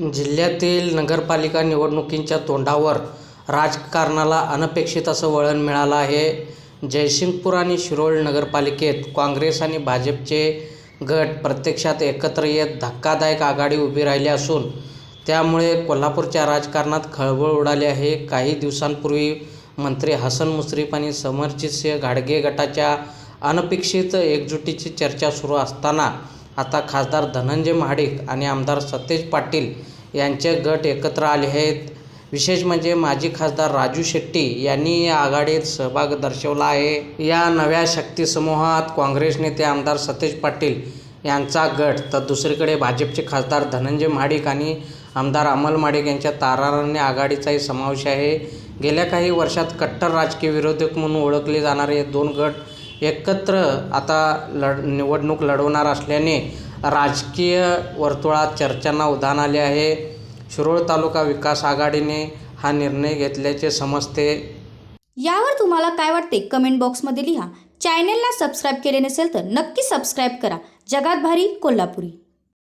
जिल्ह्यातील नगरपालिका निवडणुकींच्या तोंडावर राजकारणाला अनपेक्षित असं वळण मिळालं आहे. जयसिंगपूर आणि शिरोळ नगरपालिकेत काँग्रेस आणि भाजपचे गट प्रत्यक्षात एकत्र येत धक्कादायक आघाडी उभी राहिली असून त्यामुळे कोल्हापूरच्या राजकारणात खळबळ उडाली आहे. काही दिवसांपूर्वी मंत्री हसन मुश्रीफ आणि समरजितसिंह घाडगे गटाच्या अनपेक्षित एकजुटीची चर्चा सुरू असताना आता खासदार धनंजय महाडिक आणि आमदार सतेज पाटील यांचे गट एकत्र आले आहेत. विशेष म्हणजे माजी खासदार राजू शेट्टी यांनी या आघाडीत सहभाग दर्शवला आहे. या नव्या शक्ती समूहात काँग्रेस नेते आमदार सतेज पाटील यांचा गट तर दुसरीकडे भाजपचे खासदार धनंजय महाडिक आणि आमदार अमल महाडिक यांच्या तारारण्य आघाडीचाही समावेश आहे. गेल्या काही वर्षात कट्टर राजकीय विरोधक म्हणून ओळखले जाणारे हे दोन गट एकत्र आता लढ निवडणूक लढवणार असल्याने राजकीय वर्तुळात चर्चांना उधाण आले आहे. शिरोळ तालुका विकास आघाडीने हा निर्णय घेतल्याचे समजते. यावर तुम्हाला काय वाटते? कमेंट बॉक्समध्ये लिहा. चॅनेलला सबस्क्राईब केले नसेल तर नक्की सबस्क्राईब करा. जगात भारी कोल्हापुरी.